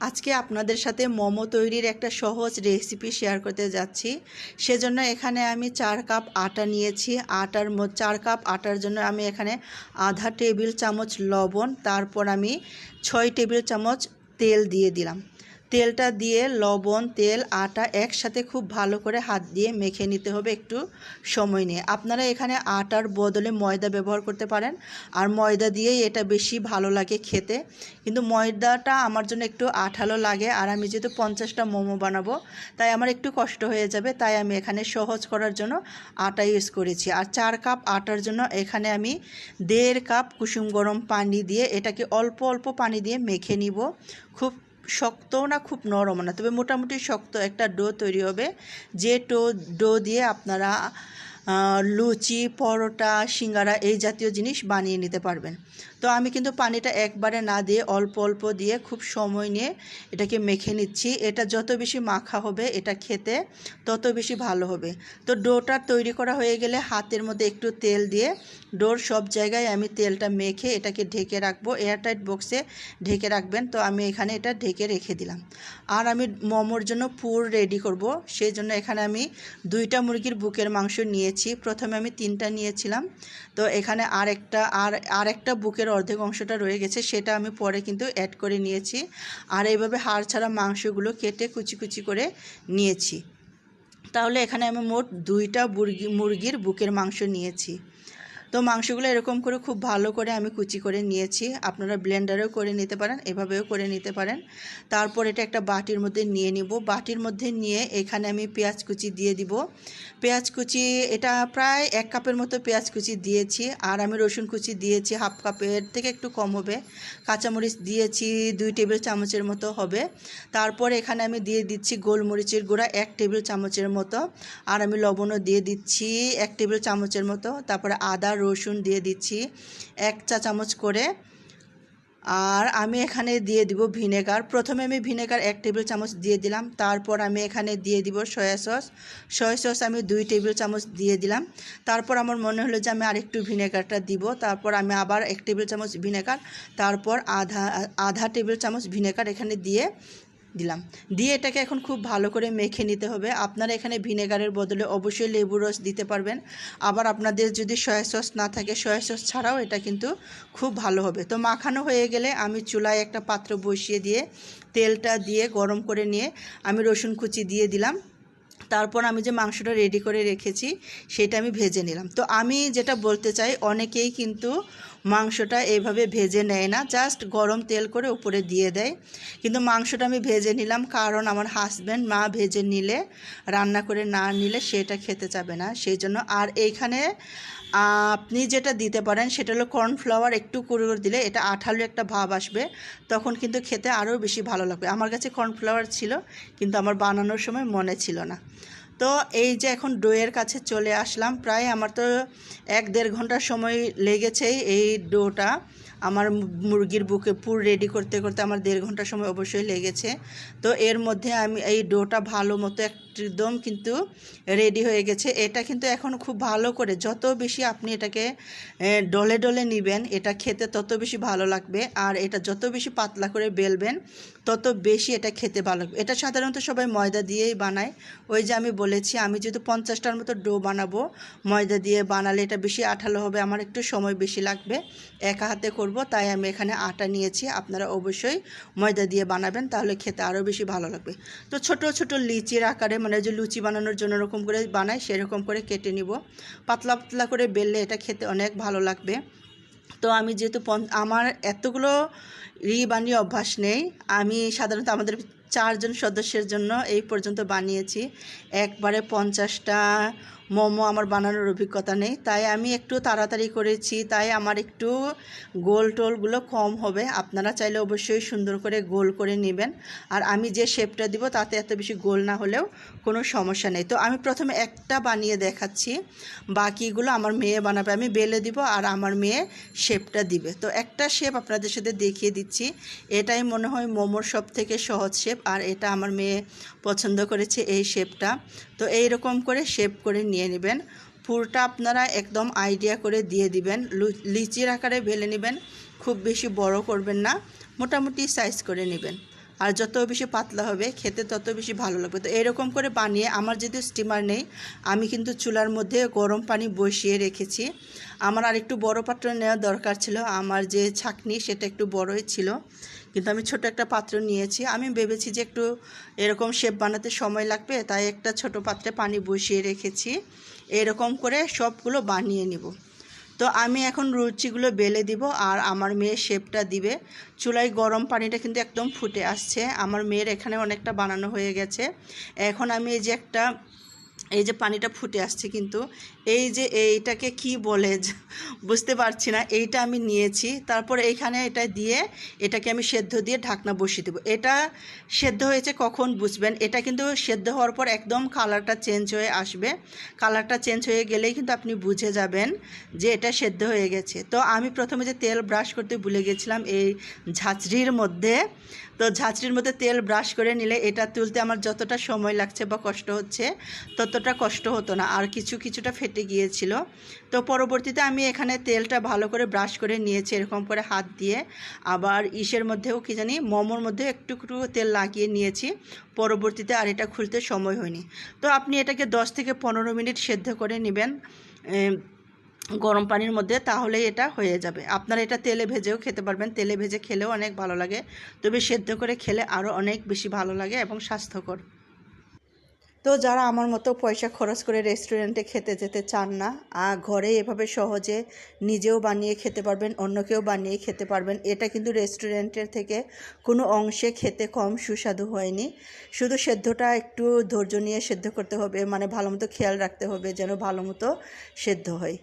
আজকে আপনাদের সাথে মোমো তৈরির একটা সহজ রেসিপি শেয়ার করতে যাচ্ছি। সেজন্য এখানে আমি চার কাপ আটা নিয়েছি। আটার চার কাপ আটার জন্য আমি এখানে আধা টেবিল চামচ লবণ, তারপর আমি ছয় টেবিল চামচ তেল দিয়ে দিলাম। তেলটা দিয়ে লবণ, তেল, আটা একসাথে খুব ভালো করে হাত দিয়ে মেখে নিতে হবে একটু সময় নিয়ে। আপনারা এখানে আটার বদলে ময়দা ব্যবহার করতে পারেন। আর ময়দা দিয়েই এটা বেশি ভালো লাগে খেতে। কিন্তু ময়দাটা আমার জন্য একটু আঠালো লাগে। আর আমি যেহেতু পঞ্চাশটা মোমো বানাবো, তাই আমার একটু কষ্ট হয়ে যাবে। তাই আমি এখানে সহজ করার জন্য আটা ইউজ করেছি। আর চার কাপ আটার জন্য এখানে আমি দেড় কাপ কুসুম গরম পানি দিয়ে এটাকে অল্প অল্প পানি দিয়ে মেখে নিব। খুব শক্তও না, খুব নরম না। তবে মোটামুটি শক্ত একটা ডো তৈরি হবে, যে টো ডো দিয়ে আপনারা লুচি, পরোটা, সিঙ্গারা এই জাতীয় জিনিস বানিয়ে নিতে পারবেন। তো আমি কিন্তু পানিটা একবারে না দিয়ে অল্প অল্প দিয়ে খুব সময় নিয়ে এটাকে মেখে নিচ্ছি। এটা যত বেশি মাখা হবে এটা খেতে তত বেশি ভালো হবে। তো ডোটা তৈরি করা হয়ে গেলে হাতের মধ্যে একটু তেল দিয়ে ডোর সব জায়গায় আমি তেলটা মেখে এটাকে ঢেকে রাখব। এয়ারটাইট বক্সে ঢেকে রাখবেন। তো আমি এখানে এটা ঢেকে রেখে দিলাম। আর আমি মোমোর জন্য পুর রেডি করব। সেই জন্য এখানে আমি দুইটা মুরগির বুকের মাংস নিয়েছি। প্রথমে আমি তিনটা নিয়েছিলাম। তো এখানে আরেকটা, আর আরেকটা বুকের অর্ধেক অংশটা রয়ে গেছে, সেটা আমি পরে কিন্তু অ্যাড করে নিয়েছি। আর এইভাবে হাড় ছাড়া মাংসগুলো কেটে কুচি কুচি করে নিয়েছি। তাহলে এখানে আমি মোট দুইটা মুরগি মুরগির বুকের মাংস নিয়েছি। তো মাংসগুলো এরকম করে খুব ভালো করে আমি কুচি করে নিয়েছি। আপনারা ব্লেন্ডারেও করে নিতে পারেন, এভাবেও করে নিতে পারেন। তারপর এটা একটা বাটির মধ্যে নিয়ে নিব। বাটির মধ্যে নিয়ে এখানে আমি পেঁয়াজ কুচি দিয়ে দিব। পেঁয়াজ কুচি, এটা প্রায় এক কাপের মতো পেঁয়াজ কুচি দিয়েছি। আর আমি রসুন কুচি দিয়েছি, হাফ কাপের থেকে একটু কম হবে। কাঁচামরিচ দিয়েছি, দুই টেবিল চামচের মতো হবে। তারপর এখানে আমি দিয়ে দিচ্ছি গোলমরিচের গুঁড়া এক টেবিল চামচের মতো। আর আমি লবণও দিয়ে দিচ্ছি এক টেবিল চামচের মতো। তারপরে আদা রসুন দিয়ে দিচ্ছি, এক চা চামচ করে। আর আমি এখানে দিয়ে দিব ভিনেগার। প্রথমে আমি ভিনেগার এক টেবিল চামচ দিয়ে দিলাম। তারপর আমি এখানে দিয়ে দিব সয়া সস। সয়া সস আমি দুই টেবিল চামচ দিয়ে দিলাম। তারপর আমার মনে হলো যে আমি আরেকটু ভিনেগারটা দিব। তারপর আমি আবার এক টেবিল চামচ ভিনেগার। তারপর আধা আধা টেবিল চামচ ভিনেগার এখানে দিয়ে দিলাম। দিয়ে এটাকে এখন খুব ভালো করে মেখে নিতে হবে। আপনারা এখানে ভিনেগারের বদলে অবশ্যই লেবু রস দিতে পারবেন। আবার আপনাদের যদি সয়া সস না থাকে, সয়া সস ছাড়াও এটা কিন্তু খুব ভালো হবে। তো মাখানো হয়ে গেলে আমি চুলায় একটা পাত্র বসিয়ে দিয়ে তেলটা দিয়ে গরম করে নিয়ে আমি রসুন কুচি দিয়ে দিলাম। তারপর আমি যে মাংসটা রেডি করে রেখেছি, সেটা আমি ভেজে নিলাম। তো আমি যেটা বলতে চাই, অনেকেই কিন্তু মাংসটা এইভাবে ভেজে নেয় না জাস্ট গরম তেল করে উপরে দিয়ে দেয়। কিন্তু মাংসটা আমি ভেজে নিলাম কারণ আমার হাজব্যান্ড মা ভেজে নিলে, রান্না করে না নিলে সেটা খেতে যাবে না। সেই জন্য আর এইখানে, আপনি যেটা দিতে পারেন সেটা হলো কর্নফ্লাওয়ার একটু করে দিলে এটা আঠালো একটা ভাব আসবে, তখন কিন্তু খেতে আরও বেশি ভালো লাগবে। আমার কাছে কর্নফ্লাওয়ার ছিল, কিন্তু আমার বানানোর সময় মনে ছিল না। তো এই যে এখন ডোয়ের কাছে চলে আসলাম, প্রায় আমার তো এক দেড় ঘণ্টা সময় লেগেছে এই ডোটা। আমার মুরগির বুকে পুর রেডি করতে করতে আমার দেড় ঘণ্টা সময় অবশ্যই লেগেছে। তো এর মধ্যে আমি এই ডোটা ভালো মতো একদম কিন্তু রেডি হয়ে গেছে। এটা কিন্তু এখন খুব ভালো করে যত বেশি আপনি এটাকে ডলে ডলে নেবেন, এটা খেতে তত বেশি ভালো লাগবে। আর এটা যত বেশি পাতলা করে বেলবেন, তত বেশি এটা খেতে ভালো লাগবে। এটা সাধারণত সবাই ময়দা দিয়েই বানায়। ওই যে আমি বলেছি, আমি যেহেতু পঞ্চাশটার মতো ডো বানাবো, ময়দা দিয়ে বানালে এটা বেশি আঠালো হবে, আমার একটু সময় বেশি লাগবে। একা হাতে করব তাই আমি এখানে আটা নিয়েছি। আপনারা অবশ্যই ময়দা দিয়ে বানাবেন, তাহলে খেতে আরও বেশি ভালো লাগবে। তো ছোট ছোট লিচির আকারে মানে যে লুচি বানানোর জন্য ওরকম করে বানাই, সেরকম করে কেটে নিব। পাতলা পাতলা করে বেললে এটা খেতে অনেক ভালো লাগবে। তো আমি যেহেতু আমার এতগুলো রি বানিয়ে অভ্যাস নেই, আমি সাধারণত আমাদের চারজন সদস্যের জন্য এই পর্যন্ত বানিয়েছি। একবারে পঞ্চাশটা মোমো আমার বানানোর অভিজ্ঞতা নেই। তাই আমি একটু তাড়াতাড়ি করেছি, তাই আমার একটু গোল টোলগুলো কম হবে। আপনারা চাইলে অবশ্যই সুন্দর করে গোল করে নেবেন। আর আমি যে শেপটা দিব তাতে এত বেশি গোল না হলেও কোনো সমস্যা নেই। তো আমি প্রথমে একটা বানিয়ে দেখাচ্ছি। বাকিগুলো আমার মেয়ে বানাবে, আমি বেলে দিব আর আমার মেয়ে শেপটা দিবে। তো একটা শেপ আপনাদের সাথে দেখিয়ে দিচ্ছি। এটাই মনে হয় মোমোর সব থেকে সহজ শেপ। আর এটা আমার মেয়ে পছন্দ করেছে এই শেপটা। তো এই রকম করে শেপ করে নিয়ে নেবেন। পুরটা আপনারা একদম আইডিয়া করে দিয়ে দিবেন। লিচির আকারে বেলে নেবেন। খুব বেশি বড় করবেন না। মোটামুটি সাইজ করে নেবেন। আর যত বেশি পাতলা হবে, খেতে তত বেশি ভালো লাগবে। তো এরকম করে বানিয়ে আমার যেহেতু স্টিমার নেই, আমি কিন্তু চুলার মধ্যে গরম পানি বসিয়ে রেখেছি। আমার আর একটু বড় পাত্র নেওয়া দরকার ছিল। আমার যে ছাকনি সেটা একটু বড়ই ছিল। কিন্তু আমি ছোট একটা পাত্র নিয়েছি। আমি ভেবেছি যে একটু এরকম শেপ বানাতে সময় লাগবে, তাই একটা ছোট পাত্রে পানি বসিয়ে রেখেছি। এরকম করে সবগুলো বানিয়ে নিব। তো আমি এখন রুচিগুলো বেলে দিব আর আমার মেয়ে শেপটা দিবে। চুলায় গরম পানিটা কিন্তু একদম ফুটে আসছে। আমার মেয়ের এখানে অনেকটা বানানো হয়ে গেছে। এখন আমি এই যে একটা, এই যে পানিটা ফুটে আসছে কিন্তু এই যে এইটাকে কি বলে বুঝতে পারছি না, এইটা আমি নিয়েছি, তারপর এইখানে এটা দিয়ে এটাকে আমি সেদ্ধ দিয়ে ঢাকনা বসিয়ে দেবো। এটা সেদ্ধ হয়েছে কখন বুঝবেন? এটা কিন্তু সেদ্ধ হওয়ার পর একদম কালারটা চেঞ্জ হয়ে আসবে। কালারটা চেঞ্জ হয়ে গেলেই কিন্তু আপনি বুঝে যাবেন যে এটা সেদ্ধ হয়ে গেছে। তো আমি প্রথমে যে তেল ব্রাশ করতে ভুলে গেছিলাম, এই ঝাঁচড়ির মধ্যে। তো ঝাঁচড়ির মধ্যে তেল ব্রাশ করে নিলে এটা তুলতে আমার যতটা সময় লাগছে বা কষ্ট হচ্ছে, ততটা কষ্ট হতো না। আর কিছু, কিছুটা ফেটে গিয়েছিল। তো পরবর্তীতে আমি এখানে তেলটা ভালো করে ব্রাশ করে নিয়েছি, এরকম করে হাত দিয়ে। আবার ইসের মধ্যেও কি জানি, মোমোর মধ্যে একটু একটু তেল লাগিয়ে নিয়েছি। পরবর্তীতে আর এটা খুলতে সময় হয়নি। তো আপনি এটাকে দশ থেকে পনেরো মিনিট সেদ্ধ করে নেবেন গরম পানির মধ্যে তাহলে এটা হয়ে যাবে। আপনারা এটা তেলে ভেজেও খেতে পারবেন। তেলে ভেজে খেলেও অনেক ভালো লাগে। তবে সেদ্ধ করে খেলে আরও অনেক বেশি ভালো লাগে এবং স্বাস্থ্যকর। তো যারা আমার মতো পয়সা খরচ করে রেস্টুরেন্টে খেতে যেতে চান না আর ঘরে এভাবে সহজে নিজেও বানিয়ে খেতে পারবেন, অন্যকেও বানিয়ে খেতে পারবেন, এটা কিন্তু রেস্টুরেন্টের থেকে কোনো অংশে খেতে কম সুস্বাদু হয়নি। শুধু সেদ্ধটা একটু ধৈর্য নিয়ে সেদ্ধ করতে হবে মানে ভালো মতো খেয়াল রাখতে হবে যেন ভালো মতো সেদ্ধ হয়।